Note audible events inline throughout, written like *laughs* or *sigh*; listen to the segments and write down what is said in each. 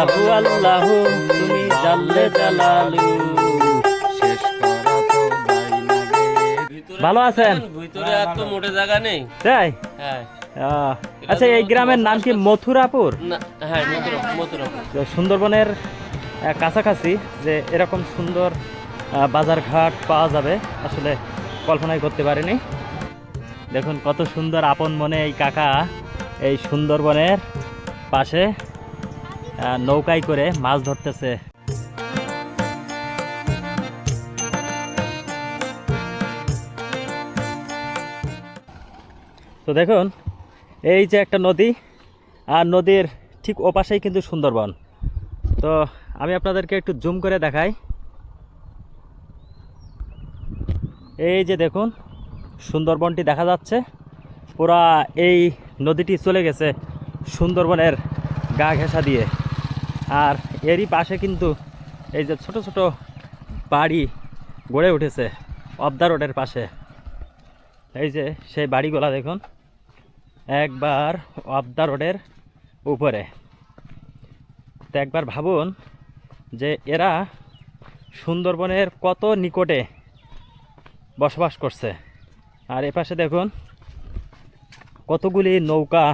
আল্লাহু আল্লাহু তুমি জাল্লে জালালু। শেষ করা তো যায় না ভালো আছেন? ভিতরে আর তো মোটে জায়গা নেই। তাই? হ্যাঁ। আহ, আচ্ছা এই গ্রামের নাম কি মথুরাপুর? হ্যাঁ সুন্দরবনের কাছাকাছি যে এরকম সুন্দর বাজারঘাট পাওয়া যাবে আসলে কল্পনাই করতে পারিনি। দেখুন কত সুন্দর আপন মনে এই কাকা এই সুন্দরবনের পাশে। নৌকায় করে মাছ ধরতেছে। তো দেখুন, এই যে একটা নদী, আর নদীর ঠিক ওপাশেই কিন্তু সুন্দরবন। তো আমি আপনাদেরকে একটু জুম করে দেখাই। এই যে দেখুন, সুন্দরবনটি দেখা যাচ্ছে। পুরা এই নদীটি চলে গেছে সুন্দরবনের গা ঘেঁষা দিয়ে। আর এরই পাশে কিন্তু এই যে ছোট ছোট বাড়ি গড়ে উঠেছে অবদা রোডের পাশে। এই যে সেই বাড়িগুলা দেখুন, একবার অবদা রোডের উপরে। তো একবার ভাবুন যে এরা সুন্দরবনের কত নিকটে বসবাস করছে। আর এপাশে দেখুন, কতগুলি নৌকা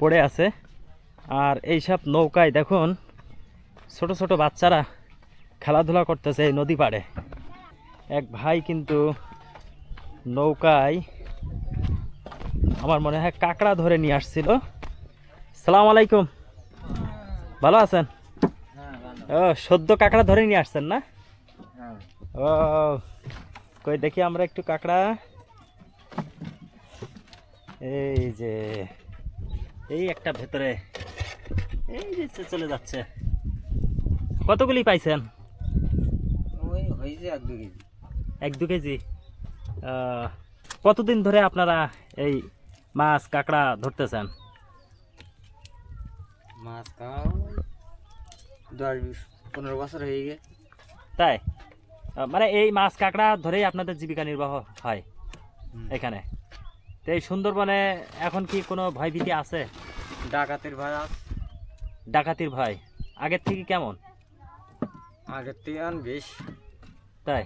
পড়ে আছে। আর এইসব নৌকায় দেখুন, ছোট ছোট বাচ্চারা খেলাধুলা করতেছে এই নদী পাড়ে। এক ভাই কিন্তু নৌকায় আমার মনে হয় কাঁকড়া ধরে নিয়ে আসছিল। সালাম আলাইকুম। ভালো আছেন? ও, সদ্য কাঁকড়া ধরে নিয়ে আসছেন না? ও, কই দেখি আমরা একটু কাঁকড়া। এই যে, এই একটা ভেতরে এই যে চলে যাচ্ছে। কতগুলি পাইছেন? ওই হয়েছে এক দু কেজি। এক দু কেজি। কতদিন ধরে আপনারা এই মাছ কাঁকড়া ধরতেছেন? মাছ খাওয়া দশ বিশ পনেরো বছর হয়ে গে তাই? মানে এই মাছ কাঁকড়া ধরেই আপনাদের জীবিকা নির্বাহ হয় এখানে। তো এই সুন্দরবনে এখন কি কোনো ভয়ভীতি আছে? ডাকাতের ভয় আছে। ডাকাতির ভয়। আগের থেকে কেমন? আগের থেকে আন বেশ। তাই?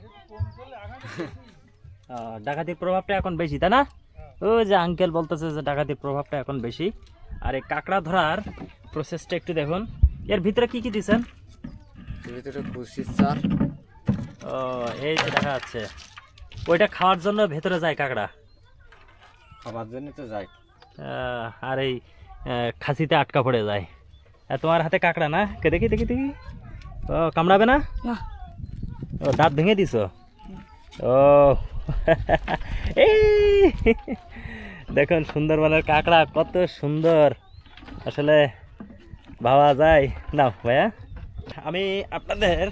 ডাকাতির প্রভাবটা এখন বেশি তাই না? ওই যে আঙ্কেল বলতেছে যে ডাকাতির প্রভাবটা এখন বেশি। আর এই কাঁকড়া ধরার প্রসেসটা একটু দেখুন। এর ভিতরে কি কি এর ভিতরে খুশির চার ও এই যে দেখা যাচ্ছে। ওইটা খাওয়ার জন্য ভেতরে যায় কাঁকড়া? খাবার জন্য তো আহ, আর এই খাসিতে আটকা পড়ে যায়। আর তোমার হাতে কাঁকড়া না? কে দেখি দেখি দেখি। ও কামড়াবে না? ও দাঁত ভেঙে দিছ? ও। *laughs* এই। দেখুন সুন্দরবনের কাঁকড়া কত সুন্দর। আসলে ভাবা যায়। না ভাইয়া। আমি আপনাদের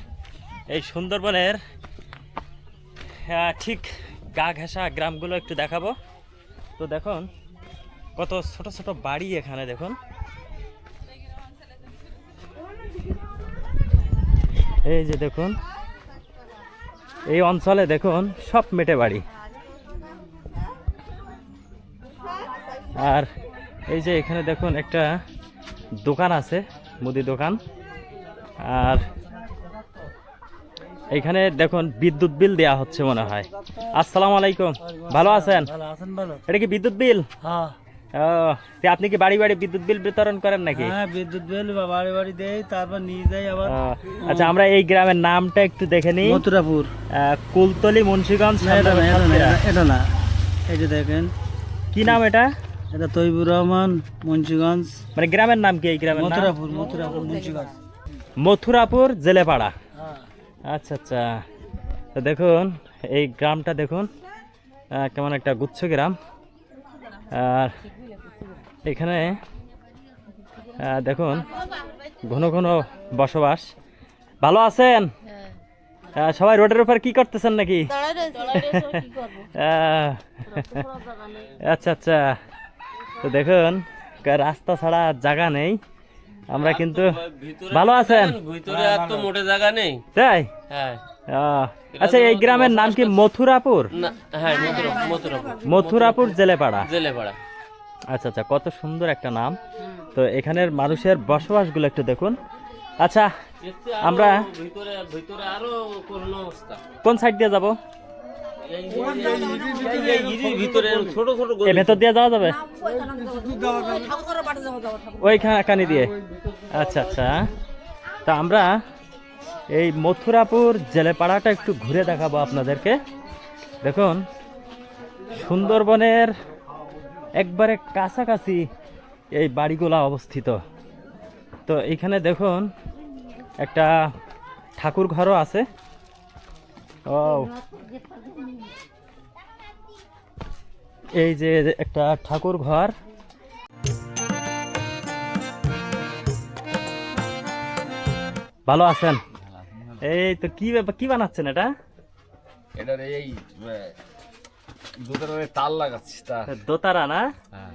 এই সুন্দরবনের ঠিক গা ঘেঁষা গ্রামগুলো একটু দেখাবো। তো দেখুন কত ছোট ছোট বাড়ি এখানে দেখুন। এই যে দেখুন এই অঞ্চলে দেখুন সব মেটে বাড়ি। আর এই যে এখানে দেখুন একটা দোকান আছে মুদি দোকান। আর এখানে দেখুন বিদ্যুৎ বিল দেয়া হচ্ছে মনে হয়। আসসালামু আলাইকুম। ভালো আছেন? এটা কি বিদ্যুৎ বিল? হ্যাঁ। ও আপনি কি বাড়ি বাড়ি বিদ্যুৎ বিল বিতরণ করেন নাকি? হ্যাঁ বিদ্যুৎ বিল বাড়ি বাড়ি দেই তারপর নিয়ে যাই আবার। আচ্ছা আমরা এই গ্রামের নামটা একটু দেখে নিই। মথুরাপুর। কুলতলি মুন্সিগঞ্জ এটা না এই যে দেখেন। কি নাম এটা? এটা তৈবুর রহমান মুন্সিগঞ্জ। মানে গ্রামের নাম কি এই গ্রামের মথুরাপুর মথুরাপুর মুন্সিগঞ্জ। মথুরাপুর জেলেপাড়া। হ্যাঁ। আচ্ছা আচ্ছা। তো দেখুন এই গ্রামটা দেখুন। কেমন একটা গুচ্ছ গ্রাম। আর এখানে দেখুন ঘন ঘন বসবাস। ভালো আছেন? আহ, সবাই রোডের উপর কি করতেছেন নাকি? আচ্ছা আচ্ছা। তো দেখুন রাস্তা ছাড়া জায়গা নেই। আমরা কিন্তু ভালো আছেন? ভিতরে আর তো মোটে জায়গা নেই। তাই? হ্যাঁ। আহ, আচ্ছা এই গ্রামের নাম কি মথুরাপুর? হ্যাঁ মথুরাপুর। মথুরাপুর জেলেপাড়া। জেলে পাড়া আচ্ছা আচ্ছা কত সুন্দর একটা নাম। তো এখানের মানুষের বসবাসগুলো একটু দেখুন। আচ্ছা আমরা কোন সাইড দিয়ে যাব? ভিতরে দিয়ে যাওয়া যাবে? ওইখানে দিয়ে। আচ্ছা আচ্ছা। তা আমরা এই মথুরাপুর জেলেপাড়াটা একটু ঘুরে দেখাবো আপনাদেরকে। দেখুন, সুন্দরবনের একবারে কাছাকাছি এই বাড়িগুলো অবস্থিত। তো এইখানে দেখুন একটা ঠাকুর ঘরও আছে। ও এই যে একটা ঠাকুর ঘর। ভালো আছেন? এই তো কি কি বানাচ্ছেন এটা? এটার এই আহ, দুধের তাল লাগাচ্ছি তা দোতারা না হ্যাঁ।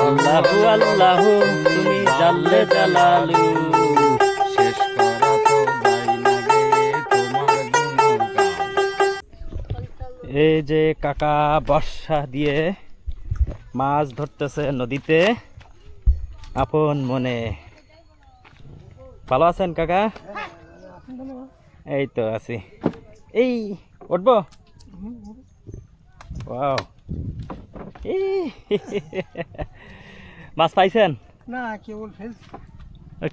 আল্লাহু আল্লাহু তুমি জাল্লে জালালু শেষ করা তো যায় না গে তোমার গুণগান। এই যে কাকা বর্ষা দিয়ে মাছ ধরতেছে নদীতে। আপন মনে। ভালো আছেন কাকা? এই তো আছি। এই উঠবো? ওয়াও। মাছ পাইছেন? না কেবল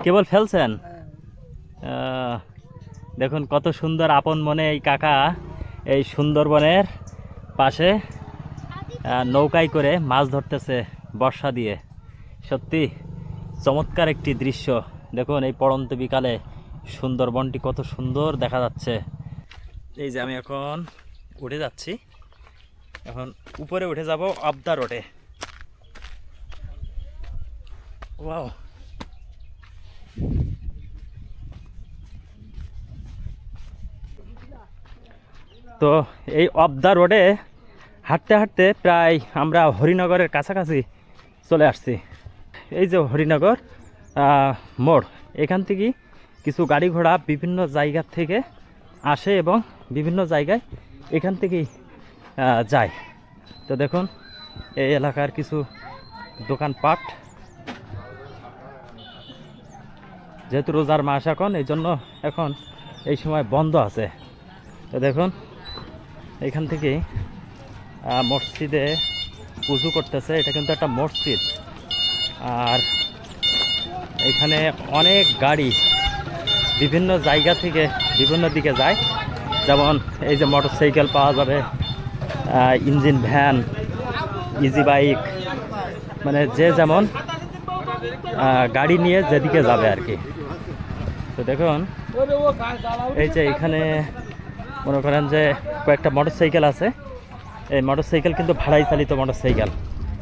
কেবল ফেলছেন? আহ, দেখুন কত সুন্দর আপন মনে এই কাকা এই সুন্দরবনের পাশে। নৌকায় করে মাছ ধরতেছে বর্ষা দিয়ে। সত্যি চমৎকার একটি দৃশ্য। দেখুন, এই পড়ন্ত বিকালে সুন্দরবনটি কত সুন্দর দেখা যাচ্ছে। এই যে আমি এখন উঠে যাচ্ছি। এখন উপরে উঠে যাব আবদা রোডে। ওয়াও। তো এই অফ দ্য রোডে হাঁটতে হাঁটতে প্রায় আমরা হরিনগরের কাছাকাছি চলে আসছি। এই যে হরিনগর মোড় এখান থেকে কিছু গাড়ি ঘোড়া বিভিন্ন জায়গা থেকে আসে এবং বিভিন্ন জায়গায় এখান থেকেই যায়। তো দেখুন এই এলাকার কিছু দোকানপাট। যেহেতু রোজার মাস এখন এই জন্য এখন এই সময় বন্ধ আছে। তো দেখুন এখান থেকে আহ, মসজিদে পুজো করতেছে। এটা কিন্তু একটা মসজিদ। আর এখানে অনেক গাড়ি বিভিন্ন জায়গা থেকে বিভিন্ন দিকে যায়। যেমন এই যে মোটর সাইকেল পাওয়া যাবে ইঞ্জিন ভ্যান ইজি বাইক মানে যে যেমন গাড়ি নিয়ে যেদিকে যাবে আর কি। তো দেখুন, এই যে এখানে মনে করেন যে কয়েকটা মোটর সাইকেল আছে। এই মোটরসাইকেল কিন্তু ভাড়াই চালিত মোটরসাইকেল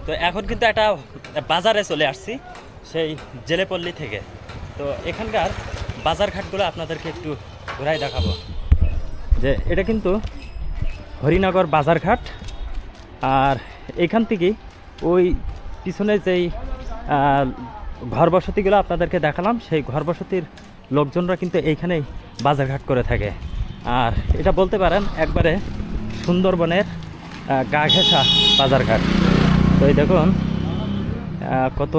তো এখন কিন্তু একটা বাজারে চলে আসছি, সেই জেলেপল্লী থেকে। তো এখানকার বাজারঘাটগুলো আপনাদেরকে একটু ঘোরাই দেখাবো। যে এটা কিন্তু হরিনগর বাজারঘাট আর এখান থেকেই ওই পিছনে যেই ঘর বসতিগুলো আপনাদেরকে দেখালাম, সেই ঘর বসতির লোকজনরা কিন্তু এইখানেই বাজারঘাট করে থাকে। আর এটা বলতে পারেন একবারে সুন্দরবনের গা ঘেঁষা বাজারঘাট। তো এই দেখুন কত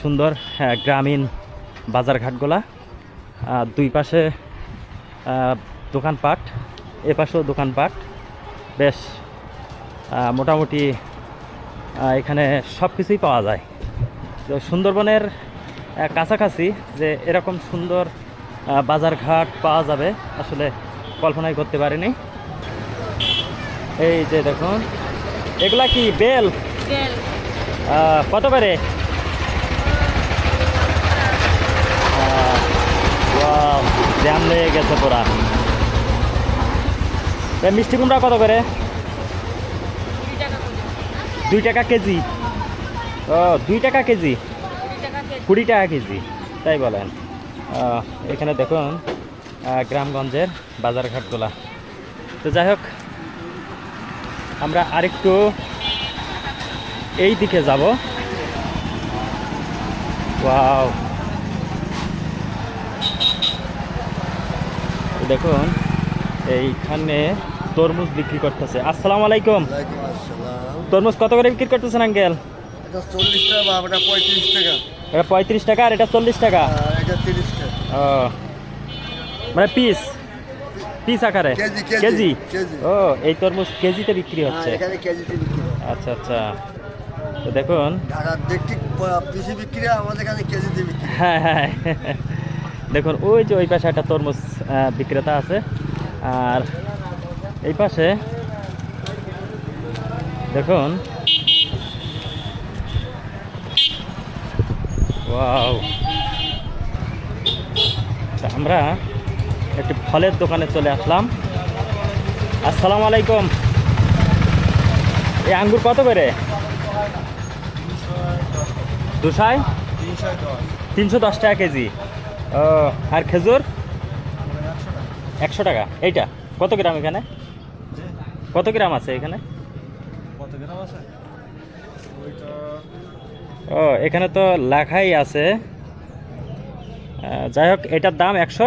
সুন্দর গ্রামীণ বাজারঘাটগুলা। দুই পাশে দোকানপাট, এ পাশেও দোকানপাট। বেশ মোটামুটি এখানে সব কিছুই পাওয়া যায়। তো সুন্দরবনের কাছাকাছি যে এরকম সুন্দর বাজারঘাট পাওয়া যাবে, আসলে কল্পনাই করতে পারিনি। এই যে দেখুন এগুলা কি বেল? কত করে? জ্যাম লেগে গেছে পুরা। মিষ্টি কুমড়া কত করে? দুই টাকা কেজি? ও দুই টাকা কেজি? কুড়ি টাকা কেজি তাই বলেন। এখানে দেখুন গ্রামগঞ্জের বাজারঘাটগুলা। তো যাই হোক আমরা আরেকটু এই দিকে যাব। ওয়াও। দেখুন এইখানে তরমুজ বিক্রি করতেছে। আসসালামু আলাইকুম। তরমুজ কত করে বিক্রি করতেছেন আঙ্কেল? এটা পঁয়ত্রিশ টাকা। আর এটা চল্লিশ টাকা? মানে পিস পিস আকারে? কেজি। ও এই তরমুজ কেজিতে বিক্রি হ্যাঁ, হচ্ছে। এখানে কেজিতে বিক্রি আচ্ছা আচ্ছা। তো দেখুন। পিসি বিক্রি আমাদের এখানে কেজিতে বিক্রি হ্যাঁ। হ্যাঁ দেখুন ওই যে ওই পাশে একটা তরমুজ বিক্রেতা আছে। আর এই পাশে দেখুন। ওয়াও। আমরা একটি ফলের দোকানে চলে আসলাম। আসসালামু আলাইকুম। এই আঙ্গুর কত করে? দুশায়? তিনশো দশ টাকা কেজি। ও আর খেজুর? একশো টাকা। এইটা কত গ্রাম এখানে? কত গ্রাম আছে এখানে? ও এখানে তো লেখাই আছে। যাই হোক এটার দাম একশো।